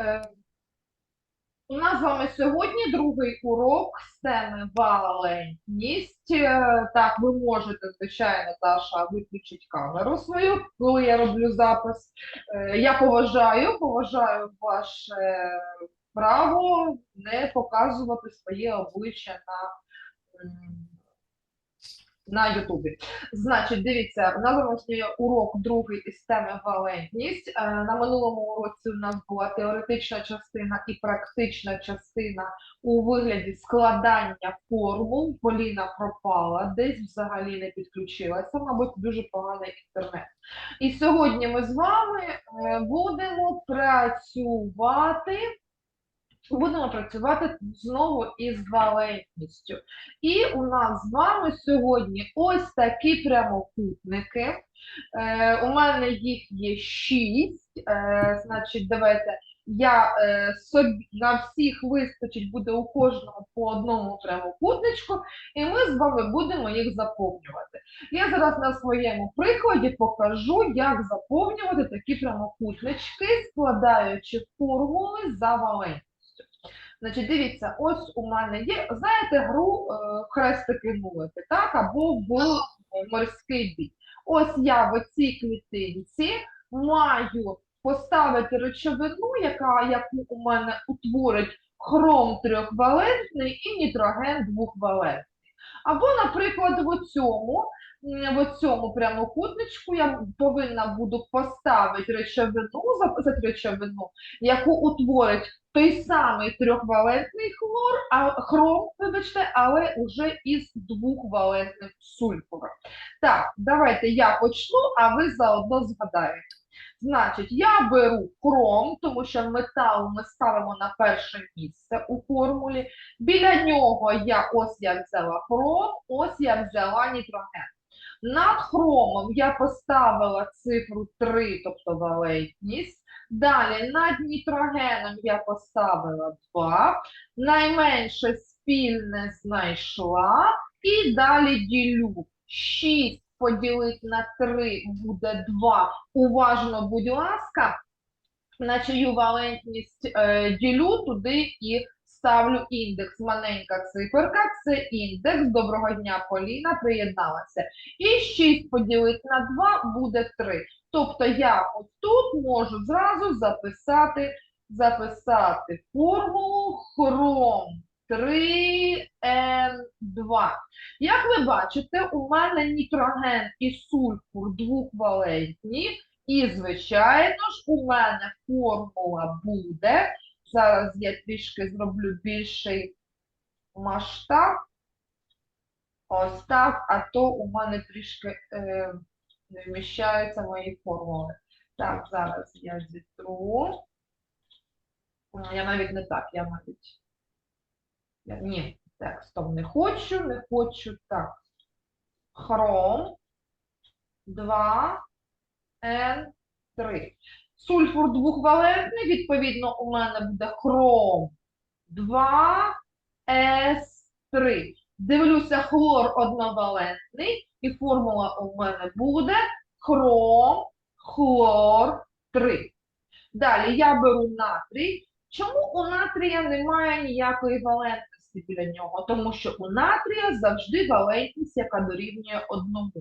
Е, У нас з вами сьогодні другий урок з теми валентність. Е, Так, ви можете, звичайно, Таша, виключити камеру свою, коли я роблю запис. Е, Я поважаю, поважаю ваше право не показувати своє обличчя на, на Ютубі. Значить, дивіться, у нас сьогодні урок другий із теми валентність. Е, На минулому уроці у нас була теоретична частина і практична частина у вигляді складання формул. Поліна пропала, десь взагалі не підключилася, мабуть, дуже поганий інтернет. І сьогодні ми з вами е, будемо працювати. Будемо працювати знову із валентністю. І у нас з вами сьогодні ось такі прямокутники. Е, у мене їх є шість. Е, значить, давайте я е, собі на всіх вистачить буде у кожного по одному прямокутничку, і ми з вами будемо їх заповнювати. Я зараз на своєму прикладі покажу, як заповнювати такі прямокутнички, складаючи формули за валентністю. Значить, дивіться, ось у мене є, знаєте, гру е, хрестики нулики, так, або в морський бій. Ось я в цій клітинці маю поставити речовину, яка, яку у мене утворить хром трьохвалентний і нітроген двохвалентний. Або, наприклад, в цьому, в цьому прямокутничку я повинна буду поставити речовину, записати речовину, яку утворить той самий трьохвалентний хлор, а хром, вибачте, але вже із двохвалентним сульфуром. Так, давайте я почну, а ви заодно згадаєте. Значить, я беру хром, тому що метал ми ставимо на перше місце у формулі. Біля нього я ось я взяла хром, ось я взяла нітроген. Над хромом я поставила цифру 3, тобто валентність. Далі над нітрогеном я поставила 2, найменше спільне знайшла, і далі ділю 6 поділити на 3 буде 2. Уважно, будь ласка, на чию валентність е, ділю, туди і ставлю індекс. Маленька циферка, це індекс. Доброго дня, Поліна, приєдналася. І 6 поділити на 2 буде 3. Тобто я ось тут можу зразу записати, записати формулу хром 3N2. Як ви бачите, у мене нітроген і сульфур двохвалентні, і, звичайно ж, у мене формула буде. Зараз я трішки зроблю більший масштаб. Ось так, а то у мене трішки е, не вміщаються мої формули. Так, зараз я зітру. Я навіть не так, я навіть. Ні, так, стоп, не хочу, не хочу. Так. Хром 2 N3. Сульфур двохвалентний, відповідно, у мене буде хром 2 S3. Дивлюся, хлор одновалентний, і формула у мене буде хром, хлор 3. Далі я беру натрій. Чому у натрія немає ніякої валентності біля нього? Тому що у натрія завжди валентність, яка дорівнює одному.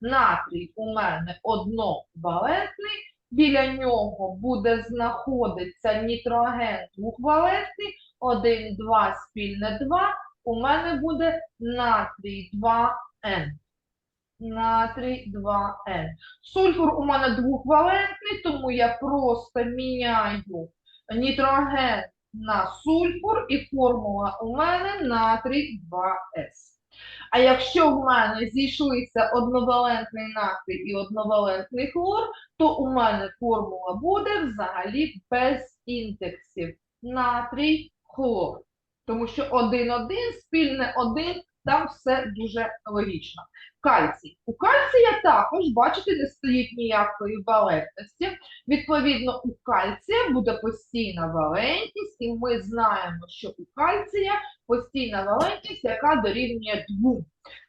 Натрій у мене одновалентний, біля нього буде знаходитися нітроген двохвалентний, 1, 2, спільне 2, у мене буде натрій 2N. Натрій 2N. Сульфур у мене двохвалентний, тому я просто міняю нітроген на сульфур і формула у мене натрій 2С. А якщо в мене зійшлися одновалентний натрій і одновалентний хлор, то у мене формула буде взагалі без індексів. Натрій, хлор. Тому що 1,1, спільне 1, там все дуже логічно. Кальцій. У кальція також, бачите, не стоїть ніякої валентності. Відповідно, у кальція буде постійна валентність, і ми знаємо, що у кальція постійна валентність, яка дорівнює 2.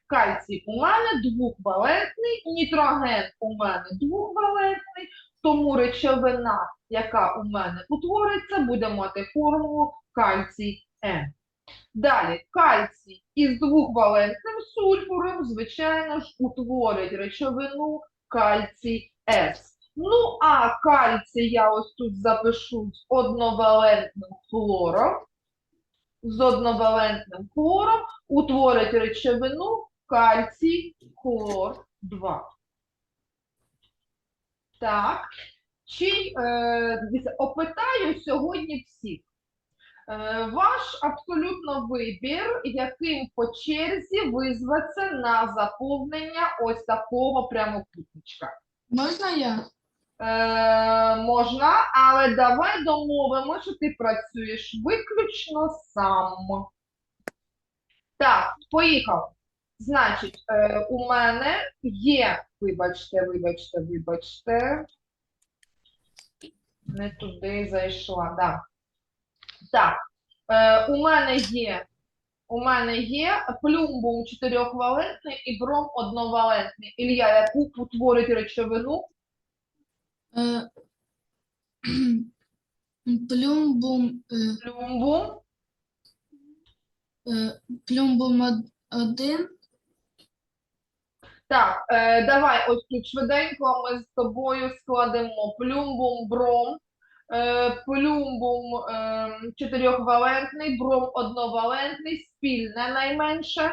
Кальцій у мене двохвалентний, нітроген у мене двохвалентний, тому речовина, яка у мене утвориться, буде мати формулу кальцій Н. Далі, кальцій із двохвалентним сульфуром, звичайно ж, утворить речовину кальцій С. Ну, а кальцій я ось тут запишу з одновалентним хлором. З одновалентним хлором утворить речовину кальцій хлор 2. Так. Чи е, опитаю сьогодні всіх. Е, Ваш абсолютно вибір, яким по черзі визветься на заповнення ось такого прямокутничка. Можна я? Е, можна, але давай домовимо, що ти працюєш виключно сам. Так, поїхав. Значить, е, у мене є, вибачте, вибачте, вибачте. Не туди зайшла, да. Так, е, у мене є, у мене є плюмбум чотирьохвалентний і бром одновалентний. Ілля, яку утворить речовину? Е, Плюмбум, е, Плюмбум е, плюмбум од- один, Так, е, давай ось тут швиденько ми з тобою складемо плюмбум бром, е, плюмбум е, чотирьохвалентний, бром одновалентний, спільне найменше.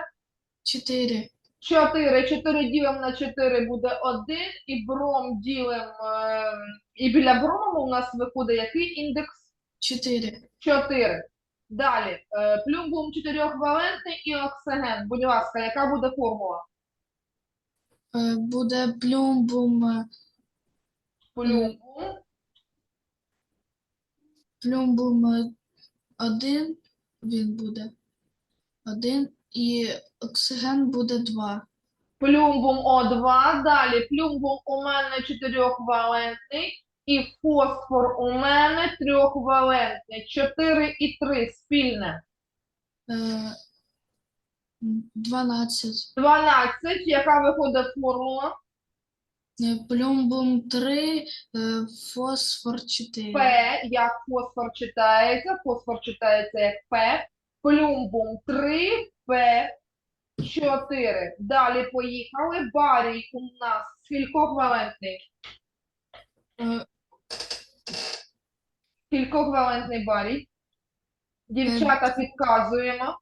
чотири, 4, 4 ділимо на 4 буде 1, і бром ділимо, е, і біля брому у нас виходить який індекс? чотири, 4. Далі, плюмбум чотирьохвалентний і оксиген. Будь ласка, яка буде формула? Буде плюмбум, Плюмбум. Плюмбум е, один, він буде один, і оксиген буде два. Плюмбум О2, далі плюмбум у мене чотирьохвалентний і фосфор у мене трьохвалентний. 4 і 3 спільне. Е, Дванадцять. 12, яка виходить формула? Е, Плюмбум три, е, фосфор чотири. П, як фосфор читається, фосфор читається як П. Плюмбум 3, П 4. Далі поїхали. Барій у нас скількохвалентний? Е, Скількохвалентний барій? Дівчата підказуємо.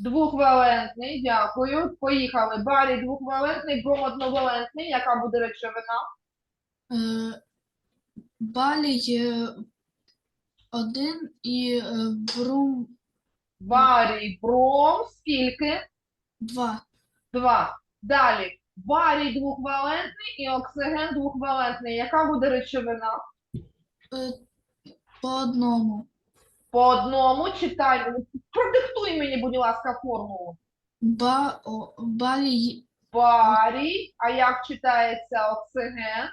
Двохвалентний, дякую. Поїхали. Барій двохвалентний, бром одновалентний. Яка буде речовина? Е, Балій один і е, брум Барій, бром, скільки? два. Два. Далі. Барій двохвалентний і оксиген двохвалентний. Яка буде речовина? Е, По одному. По одному читай. Продиктуй мені, будь ласка, формулу. Ба, о, Барій, а як читається оксиген?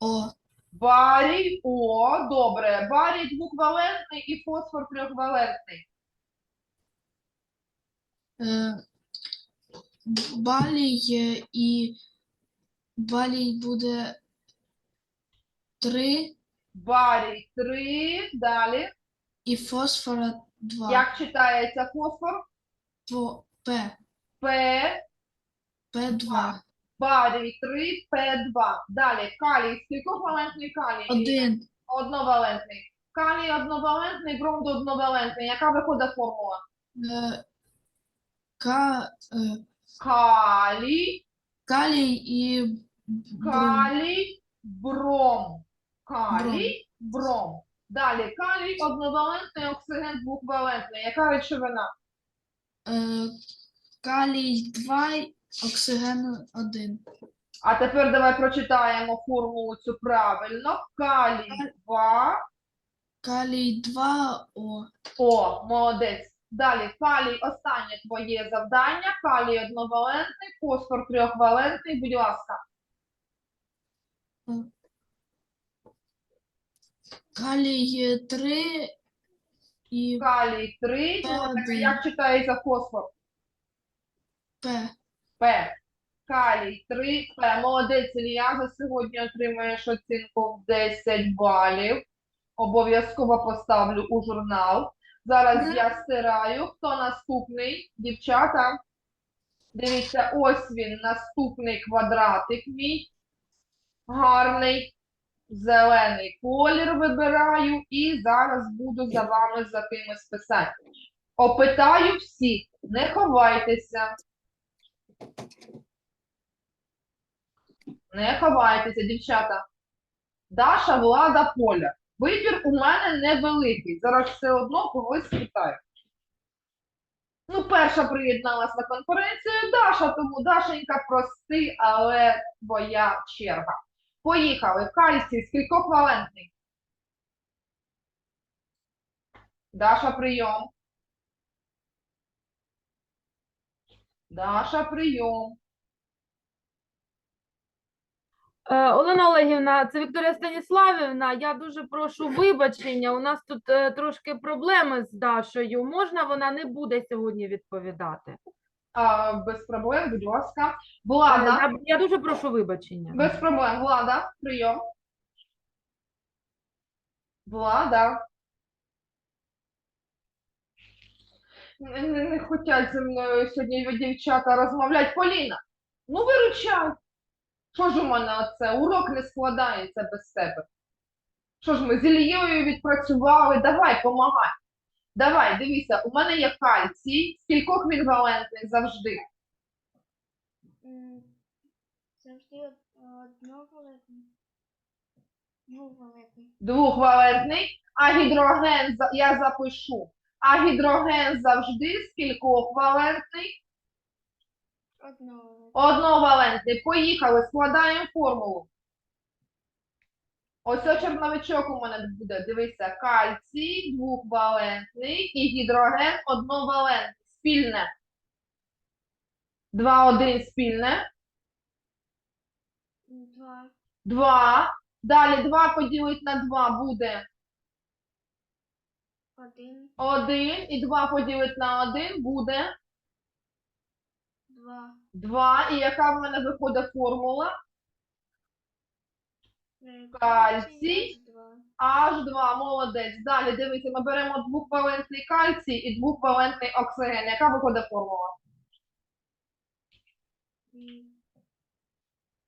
О. Барій, о, добре. Барій двохвалентний і фосфор трьохвалентний. Е, Балій е, і балій буде три Барій 3, далі. І фосфора два. Як читається фосфор? По П. П, П2. барій 3, П2. Далі калій. Скількохвалентний калій? Один. Одновалентний. Калій одновалентний, бром одновалентний. Яка виходить формула? Е, К, е, Калій, калій і брум. калій, бром. Калій, бром. Далі калій одновалентний, оксиген двохвалентний. Яка речовина? Е, Калій 2, оксиген 1. А тепер давай прочитаємо формулу цю правильно. Калій 2, Калій 2 О. О, молодець. Далі, калій, останнє твоє завдання. Калій одновалентний, фосфор трьохвалентний, будь ласка. Калій 3 і Калій 3. П1. Як читається фосфор? П. П. калій 3, П. Молодець Ілля, за сьогодні отримаєш оцінку в 10 балів. Обов'язково поставлю у журнал. Зараз Мгм. я стираю. Хто наступний? Дівчата? Дивіться, ось він, наступний квадратик мій. Гарний. Зелений колір вибираю і зараз буду за вами за кимось писати. Опитаю всіх, не ховайтеся. Не ховайтеся, дівчата. Даша, влада, поля. Вибір у мене невеликий. Зараз все одно когось питаю. Ну, перша приєдналась на конференцію Даша, тому Дашенька, прости, але твоя черга. Поїхали. Кальцій, скількох валентний? Даша, прийом. Даша, прийом. Е, Олена Олегівна, це Вікторія Станіславівна. Я дуже прошу вибачення. У нас тут е, трошки проблеми з Дашею. Можна вона не буде сьогодні відповідати? А, без проблем, будь ласка. Влада, Я, я дуже прошу вибачення. без проблем. Влада, прийом. Влада. Не, не, не хотять зі мною сьогодні дівчата розмовляти. Поліна, ну виручай. Що ж у мене оце? Урок не складається без тебе. Що ж ми з Ілією відпрацювали? Давай, помагай. Давай, дивися, у мене є кальцій. Скількох він валентний завжди? М, Завжди од- одновалентний. Двовалентний. Двохвалентний, а гідроген за- я запишу. А гідроген завжди скількох валентний? Одновалентний. Одновалентний. Поїхали, складаємо формулу. Ось ось черновичок у мене буде. Дивися, кальцій двохвалентний і гідроген одновалентний. Спільне. 2-1 спільне. Два. 2. Далі 2 поділити на 2 буде Один. 1. І 2 поділити на 1 буде Два. 2. І яка в мене виходить формула? Кальцій. Два. H2, молодець. Далі дивіться, ми беремо двохвалентний кальцій і двохвалентний оксиген. Яка виходить формула?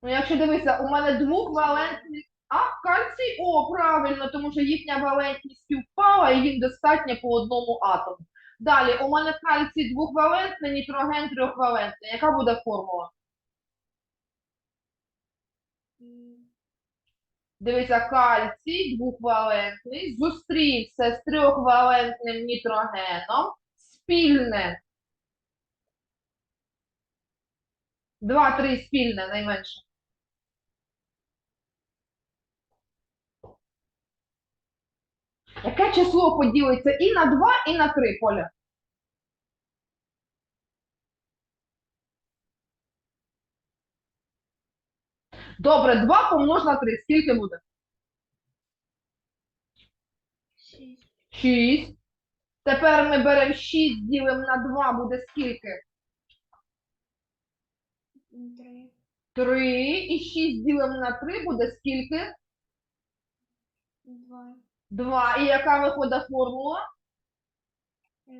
Ну, якщо дивися, у мене двохвалентний. А, кальцій? О, правильно, тому що їхня валентність співпала і їм достатньо по одному атому. Далі, у мене кальцій двохвалентний, нітроген трьохвалентний. Яка буде формула? М, Дивися, кальцій двохвалентний, зустрівся з трьохвалентним нітрогеном, спільне. Два-три спільне найменше. Яке число поділиться і на 2, і на 3, Поля? Добре, 2 помнож на 3. Скільки буде? Шість. 6. Тепер ми беремо 6, ділимо на 2, буде скільки? М, Три. 3. І 6 ділимо на 3 буде скільки? Два. 2. І яка виходить формула?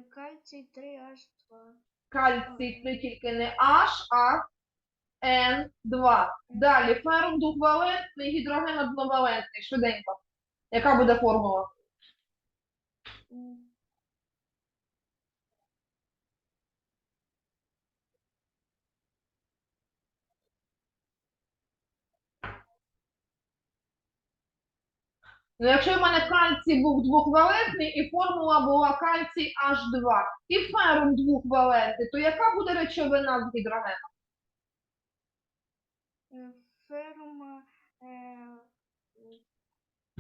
Кальцій три аж два. Кальцій це тільки не H, а N2. Далі ферум двохвалентний, гідроген одновалентний. Швиденько. Яка буде формула? Ну, якщо в мене кальцій був двохвалентний і формула була кальцій H2, і ферум двохвалентний, то яка буде речовина з гідрогеном? Е, Ферум. е,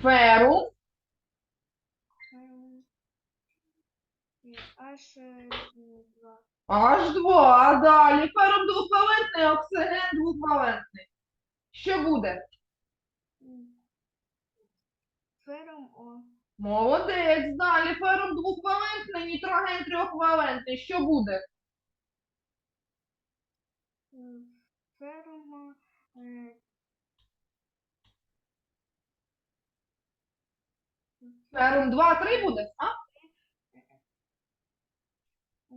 Ферум ферум, е, Аж е, два. H2, далі ферум двохвалентний, оксиген двохвалентний. Що буде? Ферум О. Молодець, далі ферум двохвалентний, нітроген трьохвалентний. Що буде? М, е, 2, 3 буде, а?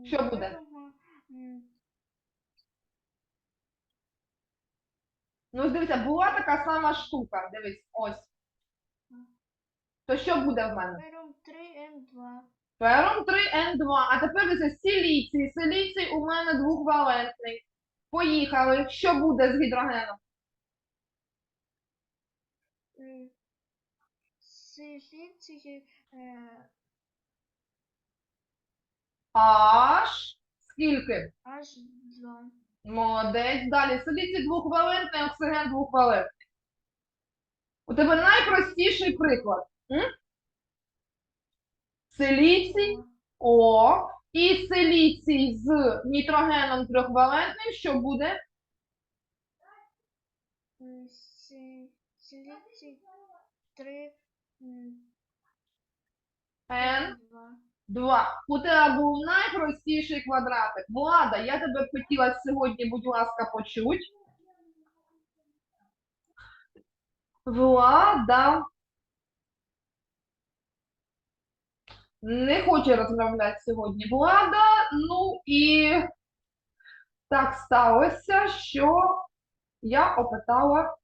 Що буде? Ну, дивіться, була така сама штука. Дивись, ось. То що буде в мене? Ферум 3М2. Ферум 3N2. А тепер дивіться, силіцій. Силіцій у мене двохвалентний. Поїхали. Що буде з гідрогеном? Е, Силіцій е, Аж скільки? аж 2. Молодець. Далі. Силіцій двохвалентний, оксиген двохвалентний. У тебе найпростіший приклад. М? Силіцій О. І силіцій з нітрогеном трьохвалентним. Що буде? Силіцій 3 N. 2. Два. У тебе був найпростіший квадратик. Влада, я тебе хотіла сьогодні, будь ласка, почуть. Влада. Не хоче розмовляти сьогодні Влада. Ну і так сталося, що я опитала